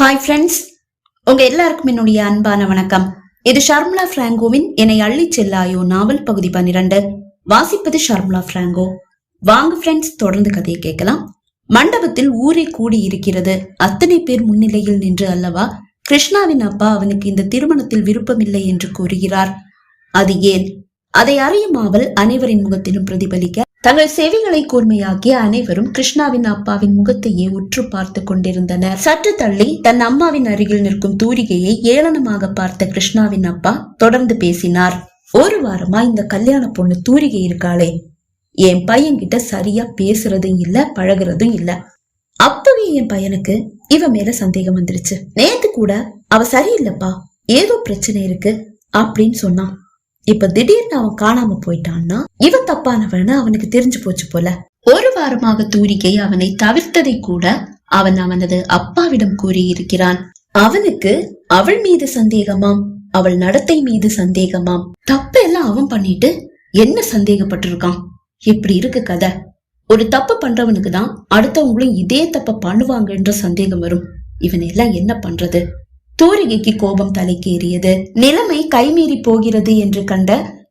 Hi friends உங்க எல்லாருக்கும் என்னுடைய அன்பான வணக்கம். இது ஷர்முலா பிராங்கோவின் என்னை அள்ளிச் செல்லாயோ நாவல் பகுதி பன்னிரண்டு. வாசிப்பது ஷர்முலா பிராங்கோ. வாங்க ஃப்ரெண்ட்ஸ் தொடர்ந்து கதையை கேட்கலாம். மண்டபத்தில் ஊரே கூடி இருக்கிறது. அத்தனை பேர் முன்னிலையில் நின்று அல்லவா? கிருஷ்ணாவின் அப்பா அவனுக்கு இந்த திருமணத்தில் விருப்பமில்லை என்று கூறுகிறார். அது ஏன்? அதை அறியும் ஆவல் அனைவரின் முகத்திலும் பிரதிபலிக்க. தங்கள் செவிகளை கூர்மையாக்கிய அனைவரும் கிருஷ்ணாவின் அப்பாவின் முகத்தையே உற்று பார்த்து கொண்டிருந்தனர். சற்று தள்ளி தன் அம்மாவின் அருகில் நிற்கும் தூரிகையை ஏளனமாக பார்த்த கிருஷ்ணாவின் அப்பா தொடர்ந்து பேசினார். ஒரு வாரமா இந்த கல்யாண பொண்ணு தூரிகை இருக்காளே. என் பையன்கிட்ட சரியா பேசுறதும் இல்ல பழகுறதும் இல்ல. அப்பவே என் பையனுக்கு இவ மேல சந்தேகம் வந்துருச்சு. நேத்து கூட அவ சரியில்லைப்பா ஏதோ பிரச்சனை இருக்கு அப்படின்னு சொன்னான். இப்ப திடீர்னு அவன் காணாம போயிட்டான்னா இவன் தப்பானவன்னு அவனுக்கு தெரிஞ்சு போச்சு போல. ஒரு வாரமாக தூரிகை அவனை தவிர்த்ததை கூட அவன் அவனது அப்பாவிடம் கூறியிருக்கிறான். அவனுக்கு அவள் மீது சந்தேகமாம் அவள் நடத்தை மீது சந்தேகமாம். தப்பு எல்லாம் அவன் பண்ணிட்டு என்ன சந்தேகப்பட்டிருக்கான்? இப்படி இருக்கு கதை. ஒரு தப்பு பண்றவனுக்கு தான் அடுத்தவங்களும் இதே தப்ப பண்ணுவாங்கன்ற சந்தேகம் வரும். இவன் எல்லாம் என்ன பண்றது? தூரிகைக்கு கோபம் தலைக்கேறியது. நிலைமை கைமீறி போகிறது என்று கண்ட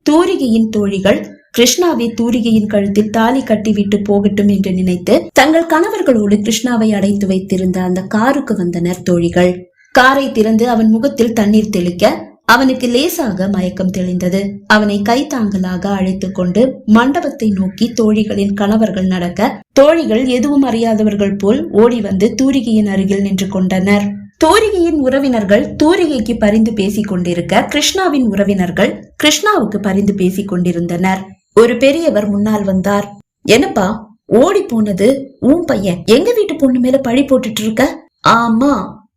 தூரிகையின் தோழிகள் கிருஷ்ணாவை தூரிகையின் கழுத்தில் தாலி கட்டிவிட்டு போகட்டும் என்று நினைத்து தங்கள் கணவர்களோடு கிருஷ்ணாவை அடைத்து வைத்திருந்த அந்த காருக்கு வந்தனர் தோழிகள். காரை திறந்து அவன் முகத்தில் தண்ணீர் தெளிக்க அவனுக்கு லேசாக மயக்கம் தெளிந்தது. அவனை கைத்தாங்கலாக அழைத்துக் கொண்டு மண்டபத்தை நோக்கி தோழிகளின் கணவர்கள் நடக்க தோழிகள் எதுவும் அறியாதவர்கள் போல் ஓடி வந்து தூரிகையின் அருகில் நின்று கொண்டனர். தூரிகையின் உறவினர்கள் தூரிகைக்கு பரிந்து பேசிக் கொண்டிருக்க கிருஷ்ணாவின் உறவினர்கள் கிருஷ்ணாவுக்கு பரிந்து பேசிக் கொண்டிருந்தனர் ஒரு பெரியவர் முன்னால் வந்தார். என்னப்பா ஓடி போனது? உன் பையன் எங்க வீட்டு பொண்ணு மேல பழி போட்டுட்டு இருக்க ஆமா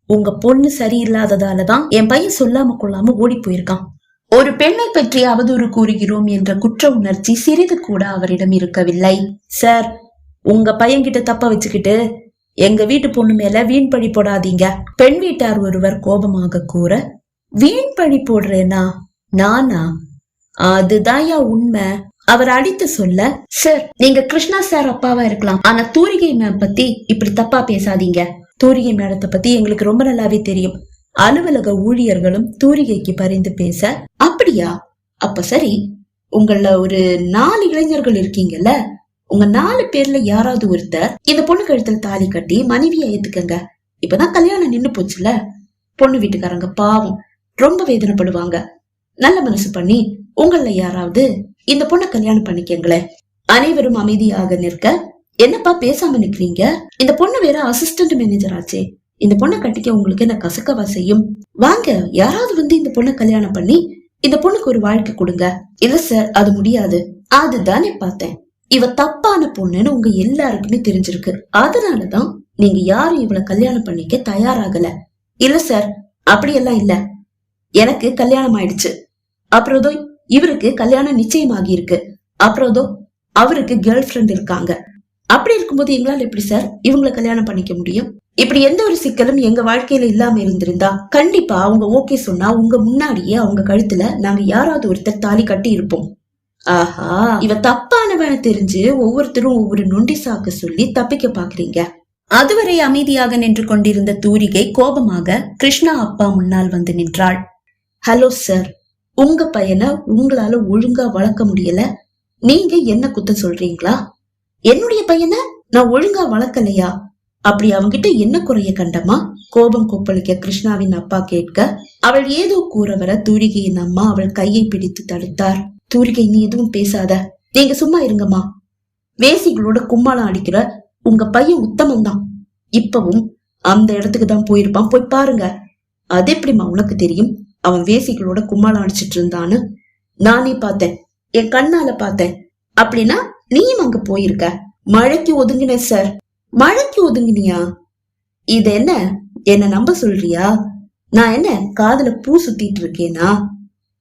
உங்க பொண்ணு சரியில்லாததாலதான் என் பையன் சொல்லாம கொள்ளாம ஓடி போயிருக்கான். ஒரு பெண்ணை பற்றி அவதூறு கூறுகிறோம் என்ற குற்ற உணர்ச்சி சிறிது கூட அவரிடம் இருக்கவில்லை. சார் உங்க பையன்கிட்ட தப்ப வச்சுக்கிட்டு எங்க வீட்டு பொண்ணு மேல வீண் பழி போடாதீங்க. பெண் வீட்டார் ஒருவர் கோபமாக கூற வீண் பழி போடுறேனா? நானா? அதுதான்யா உண்மை. அவர் அடித்து சொல்ல சார் நீங்க கிருஷ்ணா சார் அப்பாவா இருக்கலாம். ஆனா தூரிகை மேம் பத்தி இப்படி தப்பா பேசாதீங்க. தூரிகை மேடத்தை பத்தி எங்களுக்கு ரொம்ப நல்லாவே தெரியும். அலுவலக ஊழியர்களும் தூரிகைக்கு பரிந்து பேச அப்படியா? அப்ப சரி. உங்கள ஒரு நாலு இளைஞர்கள் இருக்கீங்கல்ல? உங்க நாலு பேர்ல யாராவது ஒருத்தர் இந்த பொண்ணு கழுத்தில் தாலி கட்டி மனைவியை ஏத்துக்கங்க. இப்பதான் கல்யாணம் நின்னு போச்சுல பொண்ணு வீட்டுக்காரங்க பாவம் ரொம்ப வேதனைப்படுவாங்க. நல்ல மனசு பண்ணி உங்கள யாராவது இந்த பொண்ணை கல்யாணம் பண்ணிக்கங்களேன் அனைவரும் அமைதியாக நிற்க என்னப்பா பேசாம நிக்கிறீங்க? இந்த பொண்ணு வேற அசிஸ்டன்ட் மேனேஜர் ஆச்சே. இந்த பொண்ணை கட்டிக்க உங்களுக்கு என்ன கசக்கவா செய்யும்? வாங்க யாராவது வந்து இந்த பொண்ணை கல்யாணம் பண்ணி இந்த பொண்ணுக்கு ஒரு வாழ்க்கை கொடுங்க. இல்ல சார் அது முடியாது. அதுதானே பார்த்தேன். இவ தப்பான பொண்ணுன்னு உங்க எல்லாருக்குமே தெரிஞ்சிருக்கு. அதனாலதான் நீங்க யாரும் இவளை கல்யாணம் பண்ணிக்க தயாராகல. இல்ல சார் அப்படியெல்லாம் இல்ல. எனக்கு கல்யாணம் ஆயிடுச்சு. அப்புறதோ இவருக்கு கல்யாணம் நிச்சயமாகி இருக்கு அப்புறதோ அவருக்கு கேர்ள் ஃப்ரெண்ட் இருக்காங்க. அப்படி இருக்கும்போது எங்களால எப்படி சார் இவங்கள கல்யாணம் பண்ணிக்க முடியும்? இப்படி எந்த ஒரு சிக்கலும் எங்க வாழ்க்கையில இல்லாம இருந்திருந்தா கண்டிப்பா அவங்க ஓகே சொன்னா உங்க முன்னாடியே அவங்க கழுத்துல நாங்க யாராவது ஒருத்தர் தாலி கட்டி இருப்போம் ஆஹா. இவ தப்பானவன தெரிஞ்சு ஒவ்வொருத்தரும் ஒவ்வொரு நொண்டி சாக்கு சொல்லி தப்பிக்க பாக்குறீங்க அதுவரை அமைதியாக நின்று கொண்டிருந்த தூரிகை கோபமாக கிருஷ்ணா அப்பா முன்னால் வந்து நின்றாள். Hello sir. உங்க பையனை உங்களால ஒழுங்கா வளர்க்க முடியல. நீங்க என்ன குத்தம் சொல்றீங்களா? என்னுடைய பையனை நான் ஒழுங்கா வளர்க்கலையா? அப்படி அவங்கிட்ட என்ன குறைய கண்டமா கோபம் கொப்பளிக்க கிருஷ்ணாவின் அப்பா கேட்க அவள் ஏதோ கூற வர தூரிகையின் அம்மா அவள் கையை பிடித்து தடுத்தார். தூரிகை நீ எதுவும் பேசாத. நீங்க சும்மா இருங்கம்மா. வேசிகளோட கும்மாளம் அடிக்கிற உங்க பையன் உத்தமம் தான் இப்பவும் அந்த இடத்துக்கு தான் போயிருப்பான். போய் பாருங்க. அது எப்படிம்மா உனக்கு தெரியும்? அவன் வேசிகளோட கும்மாளம் அடிச்சிட்டு இருந்தான்னு. நானே பார்த்தேன். என் கண்ணால பார்த்தேன். அப்படின்னா நீயும் அங்க போயிருக்க. மழைக்கு ஒதுங்கின சார். மழைக்கு ஒதுங்கினியா? இது என்ன? என்ன நம்ப சொல்றியா? நான் என்ன காதுல பூ சுத்திட்டு இருக்கேனா?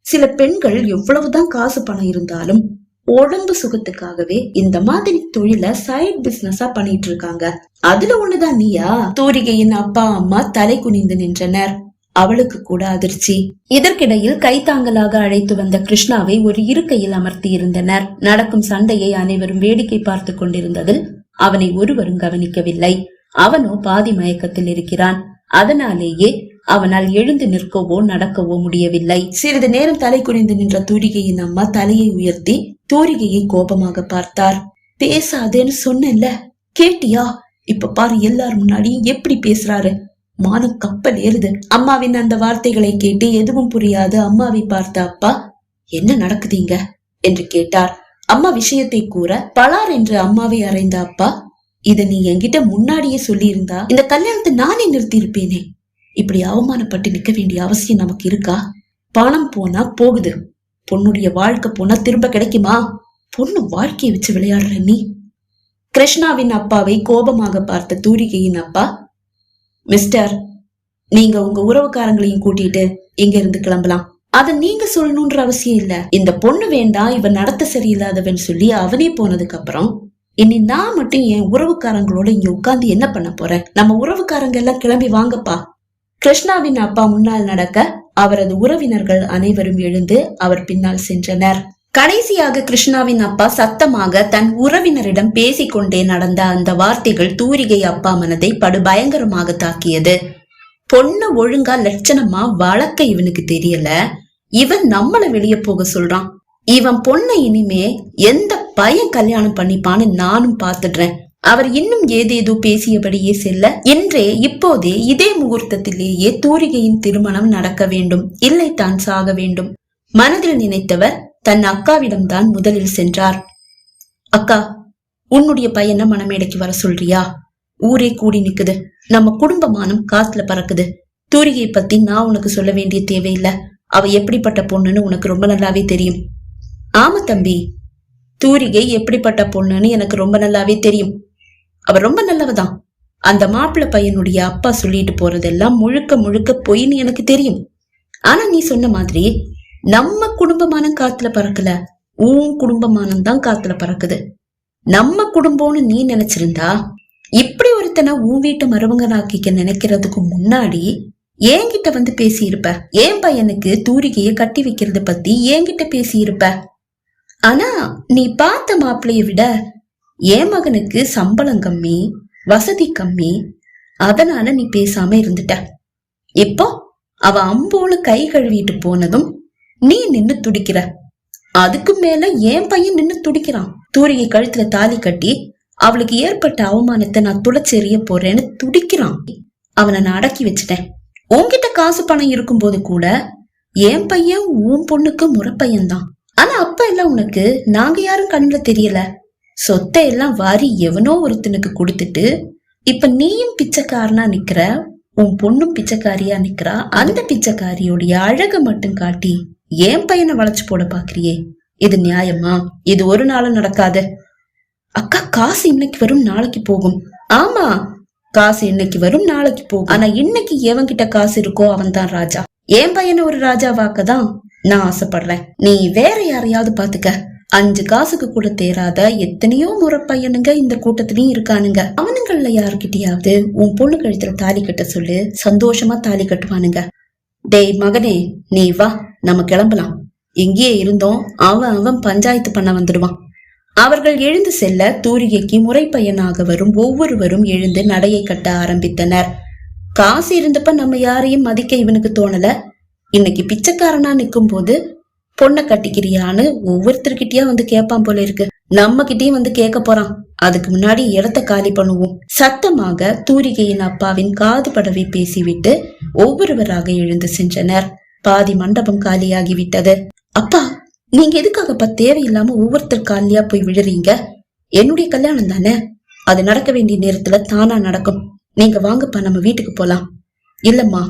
சில பெண்கள் எவ்வளவுதான் காசு பணம் இருந்தாலும் உடம்பு சுகத்துக்காகவே இந்த மாதிரி தொழில சைட் பிசினஸா பண்ணிட்டு இருக்காங்க. அதுல ஒண்ணுதான் நீயா? தூரிகையின் அப்பா அம்மா தலை குனிந்து நின்றனர். அவளுக்கு கூட அதிர்ச்சி. இதற்கிடையில் கைத்தாங்கலாக அழைத்து வந்த கிருஷ்ணாவை ஒரு இருக்கையில் அமர்த்தி இருந்தனர் நடக்கும் சண்டையை அனைவரும் வேடிக்கை பார்த்து கொண்டிருந்ததில் அவனை ஒருவரும் கவனிக்கவில்லை. அவனோ பாதி மயக்கத்தில் இருக்கிறான். அதனாலேயே அவனால் எழுந்து நிற்கவோ நடக்கவோ முடியவில்லை. சிறிது நேரம் தலை குனிந்து நின்ற தூரிகையின் அம்மா தலையை உயர்த்தி தூரிகையை கோபமாக பார்த்தார். பேசாதேன்னு சொன்னேன்ல கேட்டியா? இப்ப பாரு எல்லார் முன்னாடியும் எப்படி பேசுறாரு? மானம் கப்பல் ஏறுது. அம்மாவின் அந்த வார்த்தைகளை கேட்டு எதுவும் புரியாது. அம்மாவை பார்த்த அப்பா என்ன நடக்குதீங்க என்று கேட்டார். அம்மா விஷயத்தை கூற பலார் என்று அம்மாவை அறைந்த அப்பா இத நீ என்கிட்ட முன்னாடியே சொல்லியிருந்தா இந்த கல்யாணத்தை நானே நிறுத்தி இருப்பேனே இப்படி அவமானப்பட்டு நிக்க வேண்டிய அவசியம் நமக்கு இருக்கா? பணம் போனா போகுது. பொண்ணுடைய வாழ்க்கை போனா திரும்ப கிடைக்குமா? பொண்ணு வாழ்க்கையை வச்சு விளையாடுற நீ. கிருஷ்ணாவின் அப்பாவை கோபமாக பார்த்த தூரிகையின் அப்பா மிஸ்டர் நீங்க உங்க உறவுக்காரங்களையும் கூட்டிட்டு இங்க இருந்து கிளம்பலாம். அத நீங்க சொல்லணும்ன்ற அவசியம் இல்ல. இந்த பொண்ணு வேண்டாம் இவன் நடத்த சரியில்லாதவன் சொல்லி அவனே போனதுக்கு அப்புறம் இனி நான் மட்டும் என் உறவுக்காரங்களோட இங்க உட்கார்ந்து என்ன பண்ண போறேன்? நம்ம உறவுக்காரங்க எல்லாம் கிளம்பி வாங்கப்பா. கிருஷ்ணாவின் அப்பா முன்னால் நடக்க அவரது உறவினர்கள் அனைவரும் எழுந்து அவர் பின்னால் சென்றனர். கடைசியாக கிருஷ்ணாவின் அப்பா சத்தமாக தன் உறவினரிடம் பேசிக்கொண்டே நடந்த அந்த வார்த்தைகள் தூரிகை அப்பா மனதை படு பயங்கரமாக தாக்கியது. பொண்ணு ஒழுங்கா லட்சணமா வளர்க்க இவனுக்கு தெரியல. இவன் நம்மள வெளியே போக சொல்றான். இவன் பொண்ணை இனிமே எந்த பையன் கல்யாணம் பண்ணிப்பான்னு நானும் பாத்துடுறேன் அவர் இன்னும் ஏதேதோ பேசியபடியே செல்ல என்றே இப்போதே இதே முகூர்த்தத்திலேயே தூரிகையின் திருமணம் நடக்க வேண்டும் இல்லை தான் சாக வேண்டும். மனதில் நினைத்தவர் தன் அக்காவிடம்தான் முதலில் சென்றார். அக்கா உன்னுடைய பையனை மனமேடைக்கு வர சொல்றியா? ஊரே கூடி நிக்குது. நம்ம குடும்பமானம் காத்துல பறக்குது. தூரிகை பத்தி நான் உனக்கு சொல்ல வேண்டிய தேவையில்லை. அவ எப்படிப்பட்ட பொண்ணுன்னு உனக்கு ரொம்ப நல்லாவே தெரியும். ஆமா தம்பி. தூரிகை எப்படிப்பட்ட பொண்ணுன்னு எனக்கு ரொம்ப நல்லாவே தெரியும். அவ ரொம்ப நல்லவதான். அந்த மாப்பிள்ளை பையனுடைய அப்பா சொல்லிட்டு போறதெல்லாம் முழுக்க முழுக்க பொய்ன்னு எனக்கு தெரியும். ஆனா நீ சொன்ன மாதிரி நம்ம குடும்பமானம் காத்துல பறக்கல உன் குடும்பமானம் தான் காத்துல பறக்குது. நம்ம குடும்பம்னு நீ நினைச்சிருந்தா இப்படி ஒருத்தனை உன் வீட்டு மருமகனாக்கிக்க நினைக்கிறதுக்கு முன்னாடி என்கிட்ட வந்து பேசியிருப்ப. ஏன் பையனுக்கு தூரிகைய கட்டி வைக்கிறத பத்தி என்கிட்ட பேசியிருப்ப. ஆனா நீ பார்த்த மாப்பிள்ளைய விட என் மகனுக்கு சம்பளம் கம்மி வசதி கம்மி அதனால நீ பேசாம இருந்துட்ட. இப்போ அவ அம்போல கை கழுவிட்டு போனதும் நீ நின்னு துடிக்கிற. அதுக்கு மேல என் பையன் நின்னு துடிக்கிறான். தூரிகை கழுத்துல தாலி கட்டி அவளுக்கு ஏற்பட்ட அவமானத்தை நான் துளைச்செறிய போறேன்னு துடிக்கிறான். அவனை நான் அடக்கி வச்சிட்டேன். உன்கிட்ட காசு பணம் இருக்கும்போது கூட என் பையன் உன் பொண்ணுக்கு முறப்பையன் தான் ஆனா அப்ப எல்லாம் உனக்கு நாங்க யாரும் கண்ணுல தெரியல. சொத்தை எல்லாம் வாரி எவனோ ஒருத்தனுக்கு கொடுத்துட்டு இப்ப நீயும் பிச்சைக்காரனா நிக்கிற உன் பொண்ணும் பிச்சைக்காரியா நிக்கிறா? அந்த பிச்சைக்காரியோடைய அழகு மட்டும் காட்டி என் பையனை வளைச்சு போட பாக்குறியே? இது நியாயமா? இது ஒரு நாளும் நடக்காது. அக்கா காசு இன்னைக்கு வரும் நாளைக்கு போகும். ஆமா காசு இன்னைக்கு வரும் நாளைக்கு போகும். ஆனா இன்னைக்கு எவன் கிட்ட காசு இருக்கோ அவன் தான் ராஜா. என் பையனை ஒரு ராஜாவாக்க தான் நான் ஆசைப்படுறேன். நீ வேற யாரையாவது பாத்துக்க. அஞ்சு காசுக்கு கூட தேராத எத்தனையோ முறை பையனுங்க இந்த கூட்டத்திலயும் இருக்கானுங்க. அவனுங்கள்ல யாருக்கிட்டயாவது உன் பொண்ணு கழுத்துல தாலி கட்ட சொல்லு சந்தோஷமா தாலி கட்டுவானுங்க. டேய் மகனே நீ வா நம்ம கிளம்பலாம். எங்கேயே இருந்தோம் அவன் அவன் பஞ்சாயத்து பண்ண வந்துடுவான். அவர்கள் எழுந்து செல்ல தூரிகைக்கு முறைப்பையனாக வரும் ஒவ்வொருவரும் எழுந்து நடையை கட்ட ஆரம்பித்தனர். காசு இருந்தப்ப நம்ம யாரையும் மதிக்க இவனுக்கு தோணல. இன்னைக்கு பிச்சைக்காரனா நிக்கும் போது பொண்ணை கட்டிக்கிறியான்னு ஒவ்வொருத்தர்கிட்டயா வந்து கேட்பான் போல இருக்கு. நம்ம கிட்டயும் வந்து கேட்க போறான். அதுக்கு முன்னாடி இடத்த காலி பண்ணுவோம். சத்தமாக தூரிகையின் அப்பாவின் காது படவை பேசிவிட்டு ஒவ்வொருவராக எழுந்து சென்றனர். பாதி மண்டபம் காலியாகி விட்டது அப்பா நீங்க எதுக்காகப்பா தேவையில்லாம ஒவ்வொருத்தர் காலியா போய் விழுறீங்க? என்னுடைய கல்யாணம் தானே? அது நடக்க வேண்டிய நேரத்துல தானா நடக்கும். நீங்க வாங்கப்பா நம்ம வீட்டுக்கு போலாம். இல்லம்மா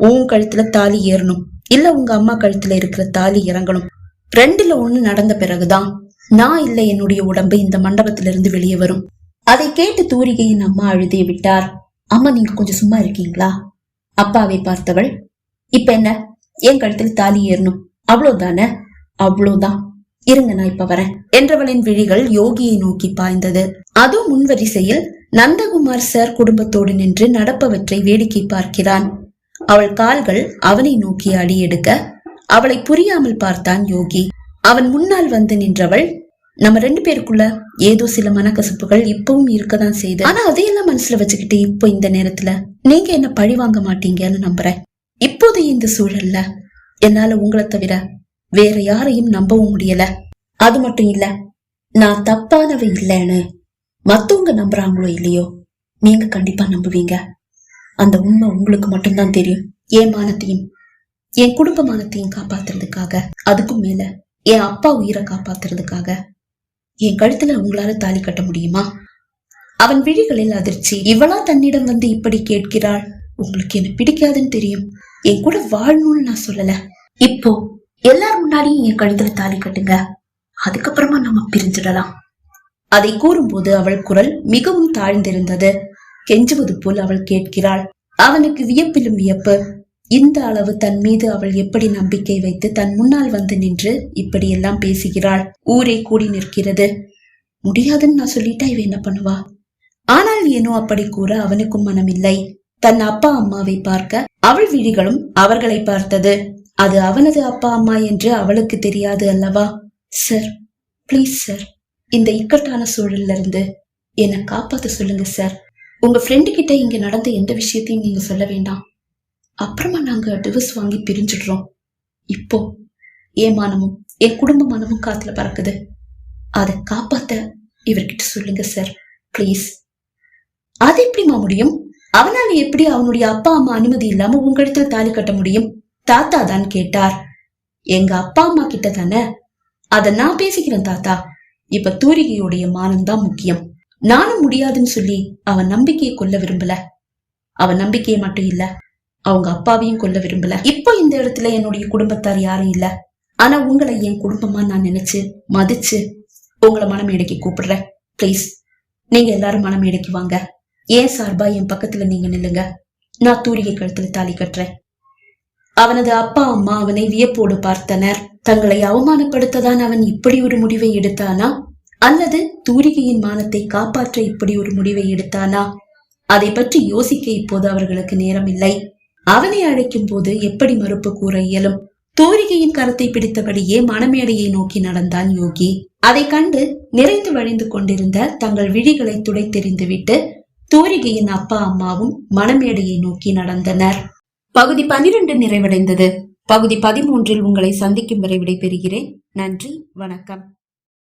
உன் கழுத்துல தாலி ஏறணும். இல்ல உங்க அம்மா கழுத்துல இருக்கிற தாலி இறங்கணும். ரெண்டுல ஒண்ணு நடந்த பிறகுதான் நான் இல்ல என்னுடைய உடம்பு இந்த மண்டபத்திலிருந்து வெளியே வரும். அதை கேட்டு தூரிகையின் அம்மா அழுதே விட்டார். அம்மா நீங்க கொஞ்சம் சும்மா இருக்கீங்களா? அப்பாவை பார்த்தவள் இப்ப என்ன? என் கழுத்தில் தாலி ஏறணும். அவ்வளவுதானே? அவ்வளவுதான். இருங்க நான் இப்ப வரேன். என்றவளின் விழிகள் யோகியை நோக்கி பாய்ந்தது. அதுவும் முன்வரிசையில் நந்தகுமார் சார் குடும்பத்தோடு நின்று நடப்பவற்றை வேடிக்கை பார்க்கிறான். அவள் கால்கள் அவனை நோக்கி அடியெடுக்க அவளை புரியாமல் பார்த்தான் யோகி. அவன் முன்னால் வந்து நின்றவள் நம்ம ரெண்டு பேருக்குள்ள ஏதோ சில மனக்கசப்புகள் இப்பவும் இருக்கதான் செய்யுது ஆனா அதையெல்லாம் மனசுல வச்சுக்கிட்டு இப்போ இந்த நேரத்துல நீங்க என்ன பழி வாங்க மாட்டீங்கன்னு நம்புறேன். இப்போதைய இந்த சூழல்ல என்னால உங்களை தவிர வேற யாரையும் நம்பவும் முடியல. அது மட்டும் இல்ல நான் தப்பானவ இல்லைன்னு மத்தவங்க நம்புறாங்களோ இல்லையோ நீங்க கண்டிப்பா நம்புவீங்க. அந்த உண்மை உங்களுக்கு மட்டும்தான் தெரியும். என் மானத்தையும் என் குடும்ப மானத்தையும் காப்பாத்துறதுக்காக அதுக்கும் மேல என் அப்பா உயிரை காப்பாத்துறதுக்காக என் கழுத்துல உங்களால தாலி கட்ட முடியுமா? அவன் விழிகளில் அதிர்ச்சி. இவளா தன்னிடம் வந்து இப்படி கேட்கிறாள்? உங்களுக்கு என்ன பிடிக்காதுன்னு தெரியும். என் கூட வாழணும்னு நான் சொல்லல. இப்போ எல்லார் முன்னாடியும் என் கழுத்துல தாலி கட்டுங்க. அதுக்கப்புறமா நம்ம பிரிஞ்சிடலாம். அதை கூறும்போது அவள் குரல் மிகவும் தாழ்ந்திருந்தது. கெஞ்சுவது போல் அவள் கேட்கிறாள். அவனுக்கு வியப்பிலும் வியப்பு. இந்த அளவு தன் மீது அவள் எப்படி நம்பிக்கை வைத்து தன் முன்னால் வந்து நின்று இப்படியெல்லாம் பேசுகிறாள். ஊரே கூடி நிற்கிறது. முடியாதுன்னு நான் சொல்லிட்டா இவ என்ன பண்ணுவா? ஆனால் ஏனோ அப்படி கூற அவனுக்கும் மனமில்லை. தன் அப்பா அம்மாவை பார்க்க அவள் விழிகளும் அவர்களை பார்த்தது. அது அவனது அப்பா அம்மா என்று அவளுக்கு தெரியாது அல்லவா? Sir please sir. இந்த இக்கட்டான சூழல்ல இருந்து என்னை காப்பாத்த சொல்லுங்க சார். உங்க ஃப்ரெண்டு கிட்ட இங்க நடந்த எந்த விஷயத்தையும் நீங்க சொல்ல வேண்டாம். அப்புறமா நாங்க டிவர்ஸ் வாங்கி பிரிஞ்சிடுறோம். இப்போ என் மானமும் என் குடும்ப மானமும் காத்துல பறக்குது. அதை காப்பாத்த இவர்கிட்ட சொல்லுங்க சார் ப்ளீஸ் அது எப்படிமா முடியும்? அவனால எப்படி அவனுடைய அப்பா அம்மா அனுமதி இல்லாம உங்களிடத்துல தாலி கட்ட முடியும்? தாத்தா தான் கேட்டார். எங்க அப்பா அம்மா கிட்ட தானே? அத நான் பேசிக்கிறேன் தாத்தா. இப்ப தூரிகையுடைய மானம் தான் முக்கியம். நானும் முடியாதுன்னு சொல்லி அவன் நம்பிக்கையை கொல்ல விரும்பல. அவன் நம்பிக்கையை மட்டும் இல்ல அவங்க அப்பாவையும் கொல்ல விரும்பல. இப்போ இந்த இடத்துல என்னுடைய குடும்பத்தார் யாரும் இல்ல. ஆனா உங்களை என் குடும்பமா நான் நினைச்சு மதிச்சு உங்களை மனமேடைக்கு கூப்பிடுறேன். ப்ளீஸ் நீங்க எல்லாரும் மனமேடைக்கு வாங்க. ஏன் சார்பா என் பக்கத்துல நீங்க நில்லுங்க. நான் தூரிகை கழுத்துல தாலி கட்டுறேன். அவனது அப்பா அம்மா அவனை வியப்போடு பார்த்தனர். தங்களை அவமானப்படுத்ததான் அவன் இப்படி ஒரு முடிவை எடுத்தானா? அல்லது தூரிகையின் மானத்தை காப்பாற்ற இப்படி ஒரு முடிவை எடுத்தானா? அதை பற்றி யோசிக்க இப்போது அவர்களுக்கு நேரமில்லை அவனை அழைக்கும் போது எப்படி மறுப்பு கூற இயலும்? தூரிகையின் கரத்தை பிடித்தபடியே மணமேடையை நோக்கி நடந்தான் யோகி. அதை கண்டு நிறைந்து வழிந்து கொண்டிருந்த தங்கள் விழிகளை துடைத்தெறிந்துவிட்டு தூரிகையின் அப்பா அம்மாவும் மணமேடையை நோக்கி நடந்தனர். பகுதி பனிரெண்டு நிறைவடைந்தது. பகுதி பதிமூன்றில் உங்களை சந்திக்கும் வரை விடைபெறுகிறேன். நன்றி. வணக்கம்.